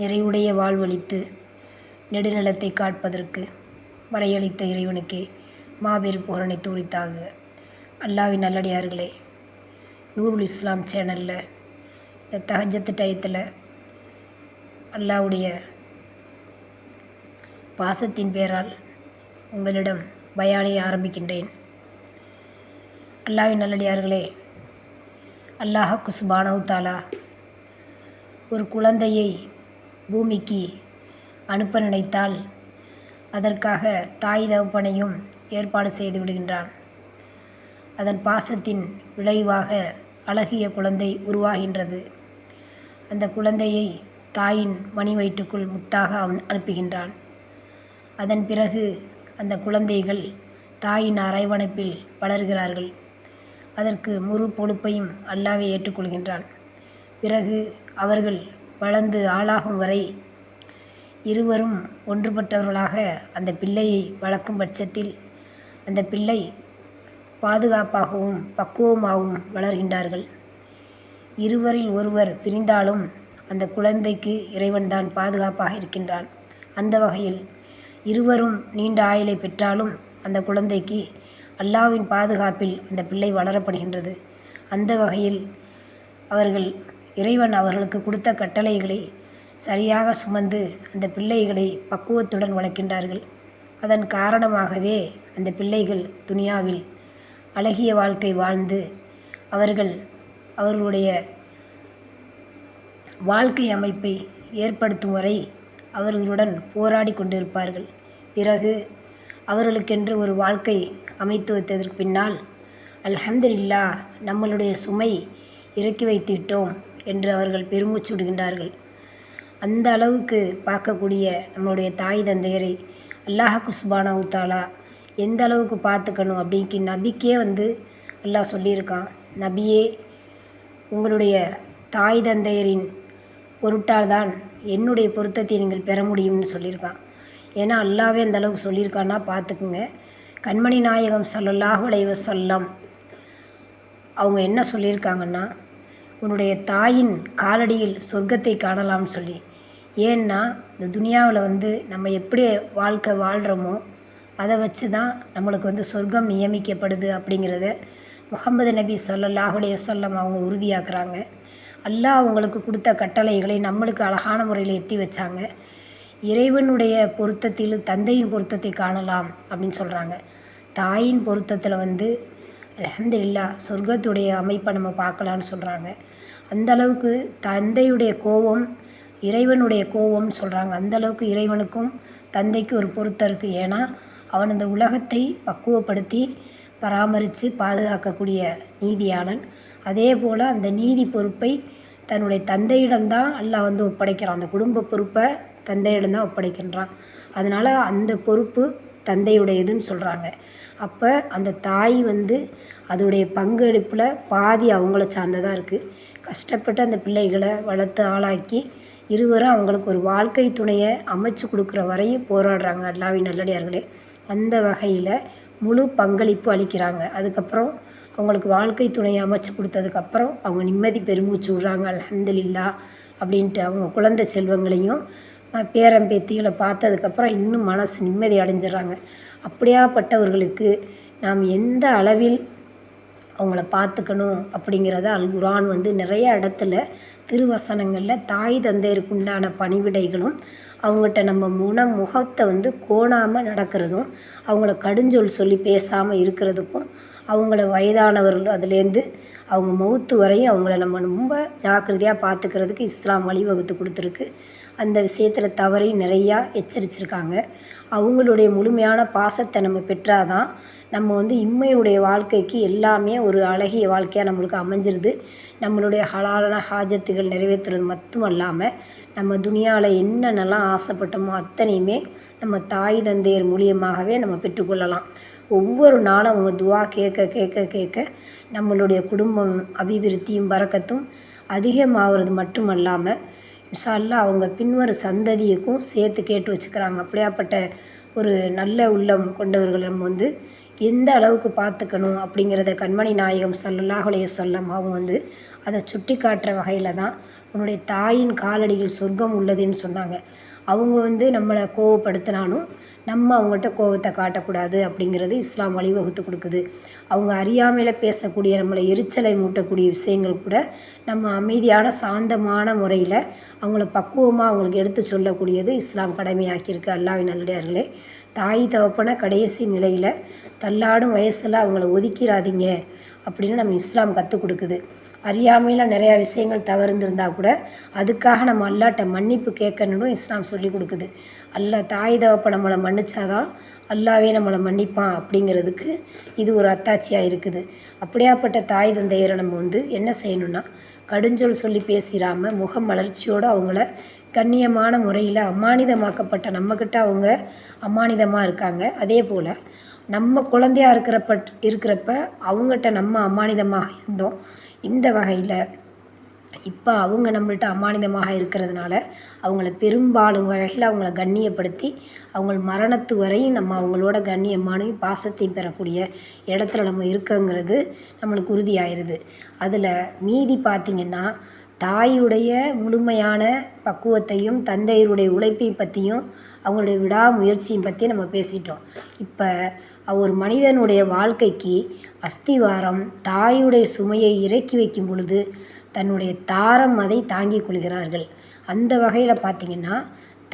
நிறைவுடைய வாழ்வளித்து நெடுநிலத்தை காட்பதற்கு வரையளித்த இறைவனுக்கே மாபெரு புகழனை தூரித்தாக. அல்லாவின் நல்லடியார்களே நூருல் இஸ்லாம் சேனலில் இந்த தஹஜத்து டயத்தில் அல்லாவுடைய பாசத்தின் பேரால் உங்களிடம் பயானை ஆரம்பிக்கின்றேன். அல்லாவின் நல்லடியார்களே அல்லாஹ் குஸ்பானவு தாலா ஒரு குழந்தையை பூமிக்கு அனுப்ப நினைத்தால் அதற்காக தாய் தகப்பனையும் ஏற்பாடு செய்து விடுகின்றான். அதன் பாசத்தின் விளைவாக அழகிய குழந்தை உருவாகின்றது. அந்த குழந்தையை தாயின் மணி வயிற்றுக்குள் முத்தாக அவன் அனுப்புகின்றான். அதன் பிறகு அந்த குழந்தைகள் தாயின் அரைவணைப்பில் வளர்கிறார்கள். அதற்கு முழு பொறுப்பையும் அல்லாவே ஏற்றுக்கொள்கின்றான். பிறகு அவர்கள் வளர்ந்து ஆளாகும் வரை இருவரும் ஒன்றுபட்டவர்களாக அந்த பிள்ளையை வளர்க்கும் பட்சத்தில் அந்த பிள்ளை பாதுகாப்பாகவும் பக்குவமாகவும் வளர்கின்றார்கள். இருவரில் ஒருவர் பிரிந்தாலும் அந்த குழந்தைக்கு இறைவன்தான் பாதுகாப்பாக இருக்கின்றான். அந்த வகையில் இருவரும் நீண்ட ஆயுளை பெற்றாலும் அந்த குழந்தைக்கு அல்லாவின் பாதுகாப்பில் அந்த பிள்ளை வளரப்படுகின்றது. அந்த வகையில் அவர்கள் இறைவன் அவர்களுக்கு கொடுத்த கட்டளைகளை சரியாக சுமந்து அந்த பிள்ளைகளை பக்குவத்துடன் வளர்க்கின்றார்கள். அதன் காரணமாகவே அந்த பிள்ளைகள் துனியாவில் அழகிய வாழ்க்கை வாழ்ந்து அவர்கள் அவர்களுடைய வாழ்க்கை அமைப்பை ஏற்படுத்தும் வரை அவர்களுடன் போராடி கொண்டிருப்பார்கள். பிறகு அவர்களுக்கென்று ஒரு வாழ்க்கை அமைத்து வைத்ததற்கு பின்னால் அல்ஹம்துல்லா நம்மளுடைய சுமை இறக்கி வைத்து விட்டோம். என்று அவர்கள் பெருமூச்சு விடுகின்றார்கள். அந்த அளவுக்கு பார்க்கக்கூடிய நம்மளுடைய தாய் தந்தையரை அல்லாஹ் குஸ்பானா உத்தாலா எந்த அளவுக்கு பார்த்துக்கணும் அப்படின்னு நபிக்கே வந்து அல்லாஹ் சொல்லியிருக்கான். நபியே உங்களுடைய தாய் தந்தையரின் பொருட்டால் தான் என்னுடைய பொருத்தத்தை நீங்கள் பெற முடியும்னு சொல்லியிருக்கான். ஏன்னா அல்லாவே அந்த அளவுக்கு சொல்லியிருக்கான்னா பார்த்துக்குங்க. கண்மணி நாயகம் ஸல்லல்லாஹு அலைஹி அவங்க என்ன சொல்லியிருக்காங்கன்னா உன்னுடைய தாயின் காலடியில் சொர்க்கத்தை காணலாம்னு சொல்லி. ஏன்னா இந்த துனியாவில் வந்து நம்ம எப்படி வாழ்க்கை வாழ்கிறோமோ அதை வச்சு தான் நம்மளுக்கு வந்து சொர்க்கம் நியமிக்கப்படுது அப்படிங்கிறத முகமது நபி சொல்லல்லாஹுடைய சொல்லம் அவங்க உறுதியாக்குறாங்க. அல்லாஹ் அவங்களுக்கு கொடுத்த கட்டளைகளை நம்மளுக்கு அழகான முறையில் எத்தி வச்சாங்க. இறைவனுடைய பொருத்தத்தில் தந்தையின் பொருத்தத்தை காணலாம் அப்படின்னு சொல்கிறாங்க தாயின் பொருத்தத்தில் வந்து அலமதுல்லா சொர்க்கத்துடைய அமைப்பை நம்ம பார்க்கலான்னு சொல்கிறாங்க அந்தளவுக்கு தந்தையுடைய கோபம் இறைவனுடைய கோபம்னு சொல்கிறாங்க அந்த அளவுக்கு இறைவனுக்கும் தந்தைக்கு ஒரு பொருத்தம் இருக்குது ஏன்னா அவன் அந்த உலகத்தை பக்குவப்படுத்தி பராமரித்து பாதுகாக்கக்கூடிய நீதியாளன். அதே போல் அந்த நீதி பொறுப்பை தன்னுடைய தந்தையிடம்தான் அல்லாஹ் வந்து ஒப்படைக்கிறான். அந்த குடும்ப பொறுப்பை தந்தையிடம்தான் ஒப்படைக்கின்றான். அதனால் அந்த பொறுப்பு தந்தையுடையதுன்னு சொல்கிறாங்க அப்போ அந்த தாய் வந்து அதோடைய பங்கெடுப்பில் பாதி அவங்கள சார்ந்ததாக இருக்குது கஷ்டப்பட்டு அந்த பிள்ளைகளை வளர்த்து ஆளாக்கி இருவரும் அவங்களுக்கு ஒரு வாழ்க்கை துணையை அமைச்சு கொடுக்குற வரையும் போராடுறாங்க அல்லாவி நல்லடியார்களே. அந்த வகையில் முழு பங்களிப்பு அளிக்கிறாங்க. அதுக்கப்புறம் அவங்களுக்கு வாழ்க்கை துணையை அமைச்சு கொடுத்ததுக்கப்புறம் அவங்க நிம்மதி பெருமூச்சு விட்றாங்க. அல்ஹம்துலில்லா அப்படின்ட்டு அவங்க குழந்தை செல்வங்களையும் பேரன் பேத்திகளை பார்த்ததுக்கப்புறம் இன்னும் மனசு நிம்மதி அடைஞ்சிடுறாங்க. அப்படியாப்பட்டவர்களுக்கு நாம் எந்த அளவில் அவங்கள பார்த்துக்கணும் அப்படிங்கிறத அல் குரான் வந்து நிறைய இடத்துல திருவசனங்களில் தாய் தந்தையருக்கு உண்டான பணிவிடைகளும் அவங்ககிட்ட நம்ம முன முகத்தை வந்து கோணாமல் நடக்கிறதும் அவங்கள கடுஞ்சொல் சொல்லி பேசாமல் இருக்கிறதுக்கும் அவங்கள வயதானவர்கள் அதுலேருந்து அவங்க மௌத்து வரையும் அவங்கள நம்ம ரொம்ப ஜாக்கிரதையாக பார்த்துக்கிறதுக்கு இஸ்லாம் வழிவகுத்து கொடுத்துருக்கு. அந்த விஷயத்தில் தவறி நிறையா எச்சரிச்சிருக்காங்க. அவங்களுடைய முழுமையான பாசத்தை நம்ம பெற்றாதான் நம்ம வந்து இம்மையுடைய வாழ்க்கைக்கு எல்லாமே ஒரு அழகிய வாழ்க்கையாக நம்மளுக்கு அமைஞ்சிருது. நம்மளுடைய ஹலாலான ஹாஜத்துகள் நிறைவேற்றுறது மட்டும் அல்லாமல் நம்ம துனியாவில் என்னென்னலாம் ஆசைப்பட்டோமோ அத்தனையுமே நம்ம தாய் தந்தையர் மூலியமாகவே நம்ம பெற்றுக்கொள்ளலாம். ஒவ்வொரு நாளும் அவங்க துவா கேட்க கேட்க கேட்க நம்மளுடைய குடும்பம் அபிவிருத்தியும் பறக்கத்தும் அதிகமாகிறது மட்டும் அல்லாமல் இன்ஷால்லா அவங்க பின்வரும் சந்ததியக்கும் சேர்த்து கேட்டு வச்சுக்கிறாங்க. அப்படியாப்பட்ட ஒரு நல்ல உள்ளம் கொண்டவர்கள் நம்ம வந்து எந்த அளவுக்கு பார்த்துக்கணும் அப்படிங்கிறத கண்மணி நாயகம் ஸல்லல்லாஹு சொல்லம் அவங்க வந்து அதை சுட்டி காட்டுற வகையில் தான் உன்னுடைய தாயின் காலடியில் சொர்க்கம் உள்ளதுன்னு சொன்னாங்க. அவங்க வந்து நம்மளை கோவப்படுத்தினாலும் நம்ம அவங்கள்ட்ட கோவத்தை காட்டக்கூடாது அப்படிங்கிறது இஸ்லாம் வழிவகுத்து கொடுக்குது. அவங்க அறியாமையில் பேசக்கூடிய நம்மளை எரிச்சலை மூட்டக்கூடிய விஷயங்கள் கூட நம்ம அமைதியான சாந்தமான முறையில் அவங்கள பக்குவமாக அவங்களுக்கு எடுத்து சொல்லக்கூடியது இஸ்லாம் கடமையாக்கியிருக்கு அல்லாவின் நல்லடியார்களே தாய் தகப்பனை கடைசி நிலையில் தள்ளாடும் வயசில் அவங்கள ஒதுக்கிறாதீங்க அப்படின்னு நம்ம இஸ்லாம் கற்றுக் கொடுக்குது. அறியாமையில் நிறையா விஷயங்கள் தவறுந்திருந்தா கூட அதுக்காக நம்ம அல்லாட்ட மன்னிப்பு கேட்கணுன்னு இஸ்லாம் சொல்லி கொடுக்குது. அல்லா தாய் தகப்ப நம்மளை மன்னிச்சாதான் அல்லாவே நம்மளை மன்னிப்பான் அப்படிங்கிறதுக்கு இது ஒரு அத்தாட்சியாக இருக்குது. அப்படியாப்பட்ட தாய் தந்தையரை நம்ம வந்து என்ன செய்யணும்னா கடுஞ்சொல் சொல்லி பேசிடாமல் முகம் மலர்ச்சியோடு அவங்கள கண்ணியமான முறையில் அம்மானிதமாக்கப்பட்ட நம்மக்கிட்ட அவங்க அம்மானிதமாக இருக்காங்க. அதே போல் நம்ம குழந்தையா இருக்கிறப்ப இருக்கிறப்ப அவங்ககிட்ட நம்ம அம்மானிதமாக இருந்தோம். இந்த வகையில் இப்போ அவங்க நம்மள்ட்ட அமானிதமாக இருக்கிறதுனால அவங்கள பெரும்பாலும் வகையில் அவங்கள கண்ணியப்படுத்தி அவங்க மரணத்து வரையும் நம்ம அவங்களோட கண்ணியமான பாசத்தையும் பெறக்கூடிய இடத்துல நம்ம இருக்கோங்கிறது நம்மளுக்கு உறுதியாயிருது. அதில் மீதி பார்த்திங்கன்னா தாயுடைய முழுமையான பக்குவத்தையும் தந்தையருடைய உழைப்பையும் பற்றியும் அவங்களுடைய விடாமுயற்சியும் பற்றி நம்ம பேசிட்டோம். இப்போ ஒரு மனிதனுடைய வாழ்க்கைக்கு அஸ்திவாரம் தாயுடைய சுமையை இறக்கி வைக்கும் பொழுது தன்னுடைய தாரம் அதை தாங்கிக் கொள்கிறார்கள். அந்த வகையில் பார்த்திங்கன்னா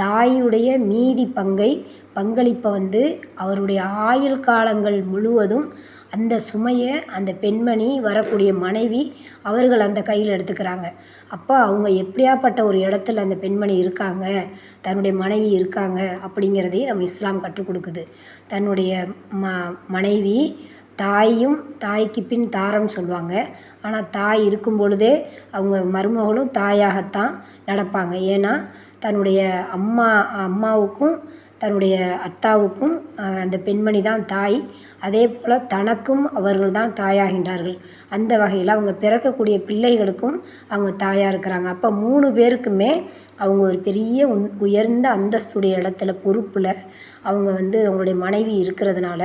தாயுடைய மீதி பங்கை பங்களிப்பை வந்து அவருடைய ஆயுள் காலங்கள் முழுவதும் அந்த சுமையை அந்த பெண்மணி வரக்கூடிய மனைவி அவர்கள் அந்த கையில் எடுத்துக்கிறாங்க. அப்போ அவங்க எப்படியாப்பட்ட ஒரு இடத்துல அந்த பெண்மணி இருக்காங்க தன்னுடைய மனைவி இருக்காங்க அப்படிங்கிறதையும் நம்ம இஸ்லாம் கற்றுக் கொடுக்குது. தன்னுடைய ம மனைவி தாயும் தாய்க்கு பின் தாரம்னு சொல்லுவாங்க. ஆனால் தாய் இருக்கும் பொழுதே அவங்க மருமகளும் தாயாகத்தான் நடப்பாங்க. ஏன்னா தன்னுடைய அம்மா அம்மாவுக்கும் தன்னுடைய அத்தாவுக்கும் அந்த பெண்மணி தான் தாய். அதே போல் தனக்கும் அவர்கள் தான் தாயாகின்றார்கள். அந்த வகையில் அவங்க பிறக்கக்கூடிய பிள்ளைகளுக்கும் அவங்க தாயாக இருக்கிறாங்க. அப்போ மூணு பேருக்குமே அவங்க ஒரு பெரிய உன் உயர்ந்த அந்தஸ்துடைய இடத்துல பொறுப்பில் அவங்க வந்து அவங்களுடைய மனைவி இருக்கிறதுனால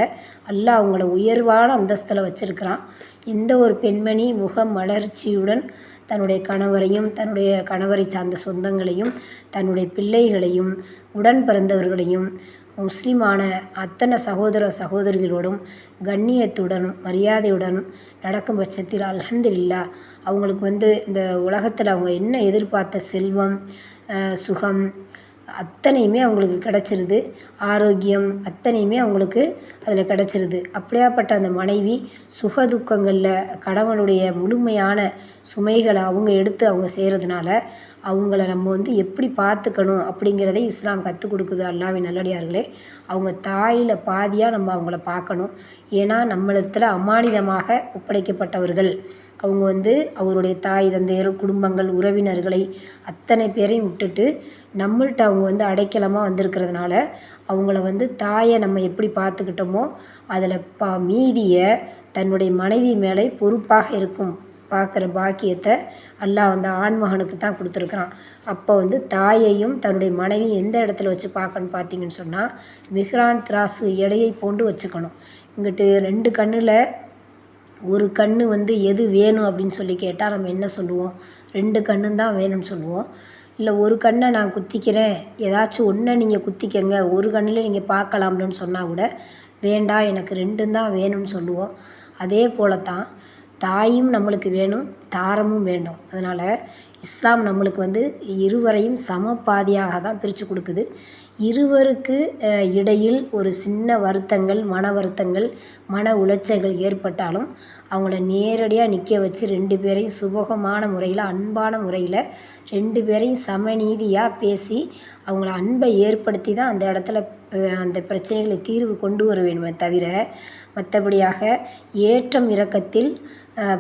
எல்லாம் அவங்கள உயர்வான அந்தஸ்தில் வச்சுருக்கிறான். எந்த ஒரு பெண்மணி முக மலர்ச்சியுடன் தன்னுடைய கணவரையும் தன்னுடைய கணவரை சார்ந்த சொந்தங்களையும் தன்னுடைய பிள்ளைகளையும் உடன் பிறந்தவர்களையும் முஸ்லீமான அத்தனை சகோதர சகோதரிகளோடும் கண்ணியத்துடனும் மரியாதையுடனும் நடக்கும் பட்சத்தில் அல்ஹம்துலில்லா அவங்களுக்கு வந்து இந்த உலகத்தில் அவங்க என்ன எதிர்பார்த்த செல்வம் சுகம் அத்தனையுமே அவங்களுக்கு கிடச்சிருது. ஆரோக்கியம் அத்தனையுமே அவங்களுக்கு அதில் கிடச்சிருது. அப்படியாப்பட்ட அந்த மனைவி சுக துக்கங்களில் கணவனுடைய முழுமையான சுமைகளை அவங்க எடுத்து அவங்க செய்கிறதுனால அவங்கள நம்ம வந்து எப்படி பார்த்துக்கணும் அப்படிங்கிறதை இஸ்லாம் கற்றுக் கொடுக்குது அல்லாவி நல்லடியார்களே. அவங்க தாயில் பாதியாக நம்ம அவங்கள பார்க்கணும். ஏன்னா நம்மளத்தில் அமானிதமாக ஒப்படைக்கப்பட்டவர்கள். அவங்க வந்து அவருடைய தாய் தந்தையர் குடும்பங்கள் உறவினர்களை அத்தனை பேரையும் விட்டுட்டு நம்மள்ட்ட அவங்க வந்து அடைக்கலமாக வந்திருக்கிறதுனால அவங்கள வந்து தாயை நம்ம எப்படி பார்த்துக்கிட்டோமோ அதில் பா மீதியை தன்னுடைய மனைவி மேலே பொறுப்பாக இருக்கும் பார்க்குற பாக்கியத்தை அல்லாஹ் வந்து ஆண்மகனுக்கு தான் கொடுத்துருக்குறான். அப்போ வந்து தாயையும் தன்னுடைய மனைவி எந்த இடத்துல வச்சு பார்க்கணும் பார்த்தீங்கன்னு சொன்னால் மிஹ்ரான் திராசு எடையை போண்டு வச்சுக்கணும். இங்கிட்டு ரெண்டு கண்ணில் ஒரு கண் வந்து எது வேணும் அப்படின்னு சொல்லி கேட்டால் நம்ம என்ன சொல்லுவோம்? ரெண்டு கண்ணும் தான் வேணும்னு சொல்லுவோம். இல்லை ஒரு கண்ணை நான் குத்திக்கிறேன். ஏதாச்சும் ஒன்றை நீங்கள் குத்திக்கங்க. ஒரு கண்ணில் நீங்கள் பார்க்கலாம்லன்னு சொன்னால் கூட வேண்டாம் எனக்கு ரெண்டும் தான் வேணும்னு சொல்லுவோம். அதே போல தான் தாயும் நம்மளுக்கு வேணும் தாரமும் வேண்டும். அதனால் இஸ்லாம் நம்மளுக்கு வந்து இருவரையும் சம பாதியாக தான் பிரித்து கொடுக்குது. இருவருக்கு இடையில் ஒரு சின்ன வருத்தங்கள் மன வருத்தங்கள் மன உளைச்சல்கள் ஏற்பட்டாலும் அவங்கள நேரடியாக நிற்க வச்சு ரெண்டு பேரையும் சுமூகமான முறையில் அன்பான முறையில் ரெண்டு பேரையும் சமநீதியாக பேசி அவங்கள அன்பை ஏற்படுத்தி தான் அந்த இடத்துல அந்த பிரச்சனைகளை தீர்வு கொண்டு வர வேண்டுமே தவிர மற்றபடியாக ஏற்றம் இறக்கத்தில்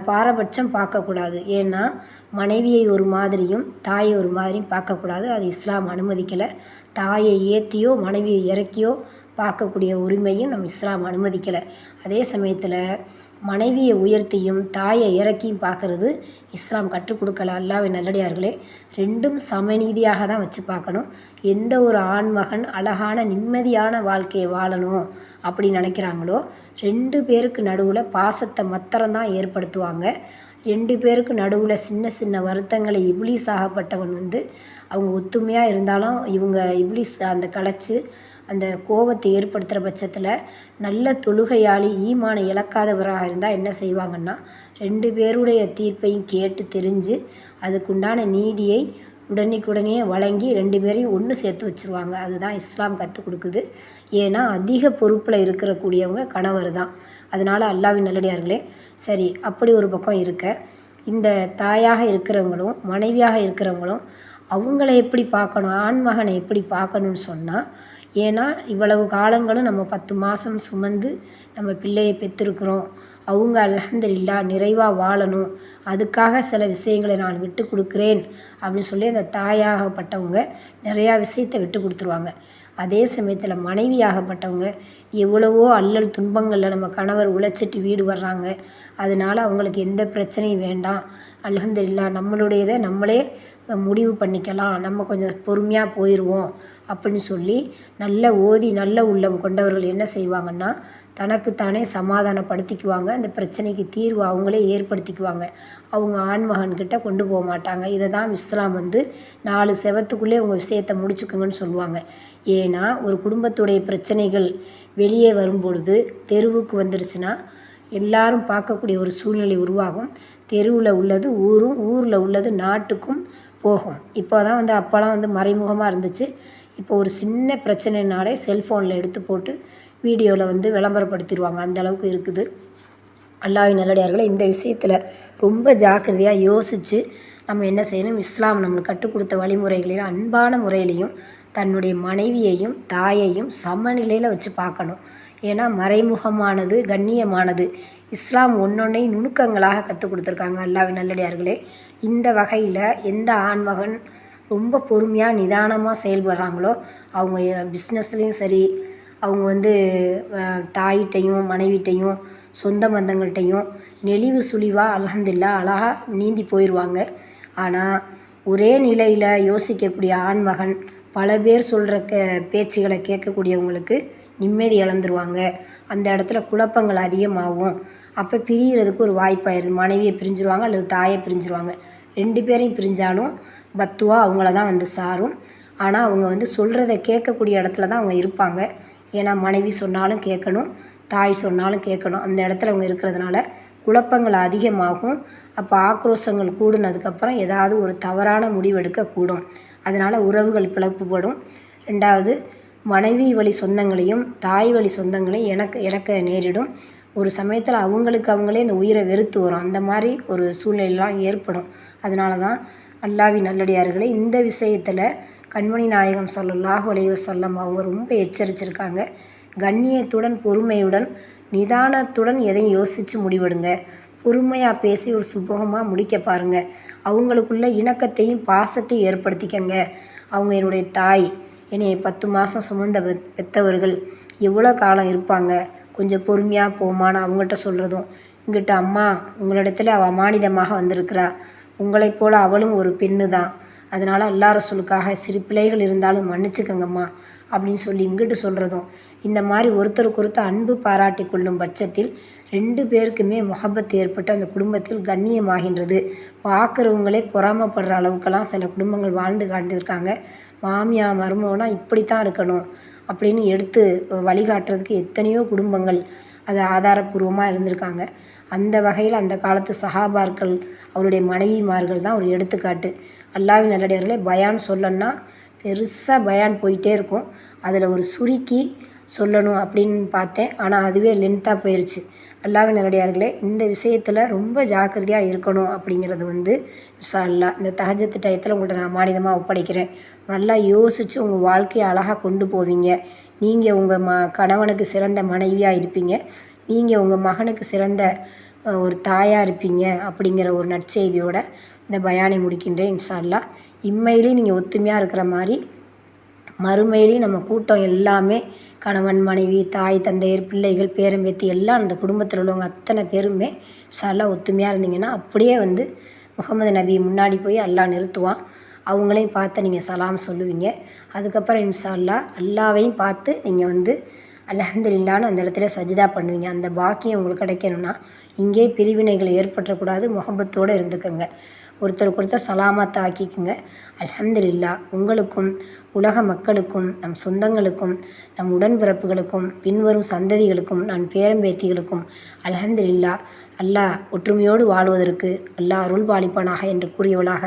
பாரபட்சம் பார்க்கக்கூடாது. ஏன்னா மனைவியை ஒரு மாதிரியும் தாயை ஒரு மாதிரியும் பார்க்கக்கூடாது. அது இஸ்லாம் அனுமதிக்கலை. தாயை ஏற்றியோ மனைவியை இறக்கியோ பார்க்கக்கூடிய உரிமையும் நம்ம இஸ்லாம் அனுமதிக்கலை. அதே சமயத்தில் மனைவியை உயர்த்தியும் தாயை இறக்கியும் பார்க்குறது இஸ்லாம் கற்றுக் கொடுக்கல. அல்லாஹ்வின் நல்லடியார்களே ரெண்டும் சமநீதியாக தான் வச்சு பார்க்கணும். எந்த ஒரு ஆண்மகன் அழகான நிம்மதியான வாழ்க்கையை வாழணும் அப்படி நினைக்கிறாங்களோ ரெண்டு பேருக்கு நடுவில் பாசத்தை மத்திரம்தான் ஏற்படுத்துவாங்க. ரெண்டு பேருக்கு நடுவில் சின்ன சின்ன வருத்தங்களை இப்ளீஸ் ஆகப்பட்டவன் வந்து அவங்க ஒத்துமையாக இருந்தாலும் இவங்க இப்ளீஸ் அந்த கலைச்சி அந்த கோபத்தை ஏற்படுத்துகிற பட்சத்தில் நல்ல தொழுகையாளி ஈமானை இழக்காதவராக இருந்தால் என்ன செய்வாங்கன்னா ரெண்டு பேருடைய தீர்ப்பையும் கேட்டு தெரிஞ்சு அதுக்குண்டான நீதியை உடனே வழங்கி ரெண்டு பேரையும் ஒன்று சேர்த்து வச்சுருவாங்க. அதுதான் இஸ்லாம் கற்றுக் கொடுக்குது. ஏன்னா அதிக பொறுப்பில் இருக்கிறக்கூடியவங்க கணவர் தான். அதனால் அல்லாவின் நல்லடியார்களே சரி அப்படி ஒரு பக்கம் இருக்க இந்த தாயாக இருக்கிறவங்களும் மனைவியாக இருக்கிறவங்களும் அவங்கள எப்படி பார்க்கணும் ஆண்மகனை எப்படி பார்க்கணுன்னு சொன்னால் ஏன்னா இவ்வளவு காலங்களும் நம்ம பத்து மாதம் சுமந்து நம்ம பிள்ளையை பெற்றிருக்கிறோம். அவங்க அல்ஹம்துலில்லா நிறைவாக வாழணும். அதுக்காக சில விஷயங்களை நான் விட்டு கொடுக்குறேன் அப்படின்னு சொல்லி அந்த தாயாகப்பட்டவங்க நிறையா விஷயத்தை விட்டு கொடுத்துருவாங்க. அதே சமயத்தில் மனைவியாகப்பட்டவங்க எவ்வளவோ அல்லல் துன்பங்களில் நம்ம கணவர் உழைச்சிட்டு வீடு வர்றாங்க. அதனால் அவங்களுக்கு எந்த பிரச்சனையும் வேண்டாம். அல்ஹம்துலில்லா நம்மளுடையதை நம்மளே முடிவு பண்ணிக்கலாம். நம்ம கொஞ்சம் பொறுமையாக போயிடுவோம் அப்படின்னு சொல்லி நல்ல ஓதி நல்ல உள்ளம் கொண்டவர்கள் என்ன செய்வாங்கன்னா தனக்குத்தானே சமாதானப்படுத்திக்குவாங்க. அந்த பிரச்சனைக்கு தீர்வு அவங்களே ஏற்படுத்திக்குவாங்க. அவங்க ஆண்மகன்கிட்ட கொண்டு போக மாட்டாங்க. இதை தான் இஸ்லாம் வந்து நாலு செவத்துக்குள்ளே உங்கள் விஷயத்தை முடிச்சுக்குங்கன்னு சொல்லுவாங்க. ஏன்னா ஒரு குடும்பத்துடைய பிரச்சனைகள் வெளியே வரும்பொழுது தெருவுக்கு வந்துருச்சுன்னா எல்லாரும் பார்க்கக்கூடிய ஒரு சூழ்நிலை உருவாகும். தெருவில் உள்ளது ஊரும் ஊரில் உள்ளது நாட்டுக்கும் போகும். இப்போ தான் வந்து அப்போலாம் வந்து மறைமுகமாக இருந்துச்சு. இப்போ ஒரு சின்ன பிரச்சனைனாலே செல்ஃபோனில் எடுத்து போட்டு வீடியோவில் வந்து விளம்பரப்படுத்திடுவாங்க. அந்த அளவுக்கு இருக்குது. அல்லாஹ்வின் நல்லடியார்களை இந்த விஷயத்தில் ரொம்ப ஜாக்கிரதையாக யோசித்து நம்ம என்ன செய்யணும்? இஸ்லாம் நம்மளுக்கு கற்றுக் கொடுத்த வழிமுறைகளிலும் அன்பான முறையிலையும் தன்னுடைய மனைவியையும் தாயையும் சமநிலையில் வச்சு பார்க்கணும். ஏன்னா மறைமுகமானது கண்ணியமானது. இஸ்லாம் ஒன்றொன்னை நுணுக்கங்களாக கற்றுக் கொடுத்துருக்காங்க அல்லாவின் நல்லடியார்களே. இந்த வகையில் எந்த ஆண்மகன் ரொம்ப பொறுமையாக நிதானமாக செயல்படுறாங்களோ அவங்க பிஸ்னஸ்லேயும் சரி அவங்க வந்து தாயிட்டையும் மனைவிட்டையும் சொந்த பந்தங்கள்கிட்டையும் நெளிவு சுழிவாக அல்ஹம்துலில்லா அழகாக நீந்தி போயிடுவாங்க ஆனால் ஒரே நிலையில் யோசிக்கக்கூடிய ஆண்மகன் பல பேர் சொல்கிற க பேச்சுகளை கேட்கக்கூடியவங்களுக்கு நிம்மதி இழந்துருவாங்க. அந்த இடத்துல குழப்பங்கள் அதிகமாகும். அப்போ பிரிகிறதுக்கு ஒரு வாய்ப்பாயிருது மனைவியை பிரிஞ்சிருவாங்க அல்லது தாயை பிரிஞ்சிருவாங்க. ரெண்டு பேரையும் பிரிஞ்சாலும் பத்துவா அவங்கள தான் வந்து சாரும். ஆனால் அவங்க வந்து சொல்கிறத கேட்கக்கூடிய இடத்துல தான் அவங்க இருப்பாங்க. ஏன்னா மனைவி சொன்னாலும் கேட்கணும் தாய் சொன்னாலும் கேட்கணும். அந்த இடத்துல அவங்க இருக்கிறதுனால குழப்பங்கள் அதிகமாகும். அப்போ ஆக்ரோஷங்கள் கூடுனதுக்கப்புறம் ஏதாவது ஒரு தவறான முடிவெடுக்கக்கூடும். அதனால் உறவுகள் பிளவுபடும். ரெண்டாவது மனைவி வழி சொந்தங்களையும் தாய் வழி சொந்தங்களையும் எனக்கு இழக்க நேரிடும். ஒரு சமயத்தில் அவங்களுக்கு அவங்களே இந்த உயிரை வெறுத்து வரும். அந்த மாதிரி ஒரு சூழ்நிலைலாம் ஏற்படும். அதனால தான் அல்லாவி நல்லடியார்களே இந்த விஷயத்தில் கண்மணி நாயகம் ஸல்லல்லாஹு அலைஹி சொல்லம் அவங்க ரொம்ப எச்சரிச்சிருக்காங்க. கண்ணியத்துடன் பொறுமையுடன் நிதானத்துடன் எதையும் யோசித்து முடிவெடுங்க. பொறுமையாக பேசி ஒரு சுபகமாக முடிக்க பாருங்கள் அவங்களுக்குள்ள இணக்கத்தையும் பாசத்தையும் ஏற்படுத்திக்கங்க. அவங்க என்னுடைய தாய். என்னை பத்து மாதம் சுமந்த பெத் பெற்றவர்கள் எவ்வளோ காலம் இருப்பாங்க? கொஞ்சம் பொறுமையாக போமான்னு அவங்ககிட்ட சொல்கிறதும் இங்கிட்ட அம்மா உங்களிடத்தில் அவள் அமானிதமாக வந்திருக்கிறா. உங்களைப் போல் அவளும் ஒரு பெண்ணு தான் அதனால் அல்லா ரசூலுக்காக சிறு பிள்ளைகள் இருந்தாலும் மன்னிச்சுக்கங்கம்மா அப்படின்னு சொல்லி இங்கிட்டு சொல்கிறதும் இந்த மாதிரி ஒருத்தருக்கு ஒருத்தர் அன்பு பாராட்டி கொள்ளும் பட்சத்தில் ரெண்டு பேருக்குமே முகப்பத்து ஏற்பட்டு அந்த குடும்பத்தில் கண்ணியமாகின்றது. பார்க்குறவங்களே பொறாமப்படுற அளவுக்கெல்லாம் சில குடும்பங்கள் வாழ்ந்து காட்டியிருக்காங்க மாமியா மருமகனா இப்படி தான் இருக்கணும் அப்படின்னு எடுத்து வழிகாட்டுறதுக்கு எத்தனையோ குடும்பங்கள் அது ஆதாரப்பூர்வமாக இருந்திருக்காங்க. அந்த வகையில் அந்த காலத்து சஹாபார்கள் அவருடைய மனைவிமார்கள் தான் ஒரு எடுத்துக்காட்டு. அல்லாவின் நல்லடியார்களே பயான் சொல்லணுன்னா பெருசாக பயான் போயிட்டே இருக்கும். அதில் ஒரு சுருக்கி சொல்லணும் அப்படின்னு பார்த்தேன். ஆனால் அதுவே லென்த்தாக போயிடுச்சு அல்லாவின் நல்லடியார்களே இந்த விஷயத்தில் ரொம்ப ஜாக்கிரதையாக இருக்கணும் அப்படிங்கிறது வந்து இன்ஷா இந்த தகஜத்து டயத்தில் உங்கள்கிட்ட நான் மானிதமாக ஒப்படைக்கிறேன். நல்லா யோசித்து உங்கள் வாழ்க்கையை அழகாக கொண்டு போவீங்க. நீங்கள் உங்கள் ம கணவனுக்கு சிறந்த மனைவியாக இருப்பீங்க. நீங்கள் உங்கள் மகனுக்கு சிறந்த ஒரு தாயாக இருப்பீங்க அப்படிங்கிற ஒரு நற்செய்தியோட இந்த பயானை முடிக்கின்றேன் இன்ஷா அல்லா இம்மையிலையும் நீங்கள் ஒத்துமையாக இருக்கிற மாதிரி மறுமையிலையும் நம்ம கூட்டம் எல்லாமே கணவன் மனைவி தாய் தந்தையர் பிள்ளைகள் பேரன் பேத்தி எல்லாம் அந்த குடும்பத்தில் உள்ளவங்க அத்தனை பேருமே இன்ஷா ஒத்துமையாக இருந்தீங்கன்னா அப்படியே வந்து முகமது நபி முன்னாடி போய் அல்லா நிறுத்துவான். அவங்களையும் பார்த்து நீங்கள் சலாம் சொல்லுவீங்க. அதுக்கப்புறம் இன்ஷா அல்லாஹ் அல்லாவையும் பார்த்து நீங்கள் வந்து அலஹந்தில்லான்னு அந்த இடத்துல சஜிதா பண்ணுவீங்க. அந்த பாக்கியம் உங்களுக்கு கிடைக்கணும்னா இங்கே பிரிவினைகள் ஏற்பட்டக்கூடாது முகப்பத்தோடு இருந்துக்கோங்க. ஒருத்தருக்கு ஒருத்தர் சலாமத்தை ஆக்கிக்குங்க. அல்ஹம்துலில்லா உங்களுக்கும் உலக மக்களுக்கும் நம் சொந்தங்களுக்கும் நம் உடன்பிறப்புகளுக்கும் பின்வரும் சந்ததிகளுக்கும் நான் பேரம்பேத்திகளுக்கும் அல்ஹம்துலில்லா அல்லாஹ் ஒற்றுமையோடு வாழ்வதற்கு அல்லாஹ் அருள் பாலிப்பானாக என்று கூறியவளாக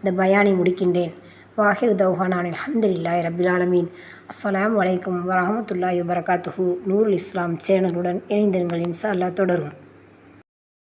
இந்த பயானை முடிக்கின்றேன். வாஹிர் தௌஹானான் அலமதுல்லாய் ரபில் ஆலமீன் அஸ்ஸலாமு வலைக்கம் வரஹமத்துல்லாஹி வபரகாத்துஹு நூருல் இஸ்லாம் சேனலுடன் இணைந்திருங்கள். இன்ஷா அல்லா தொடரும்.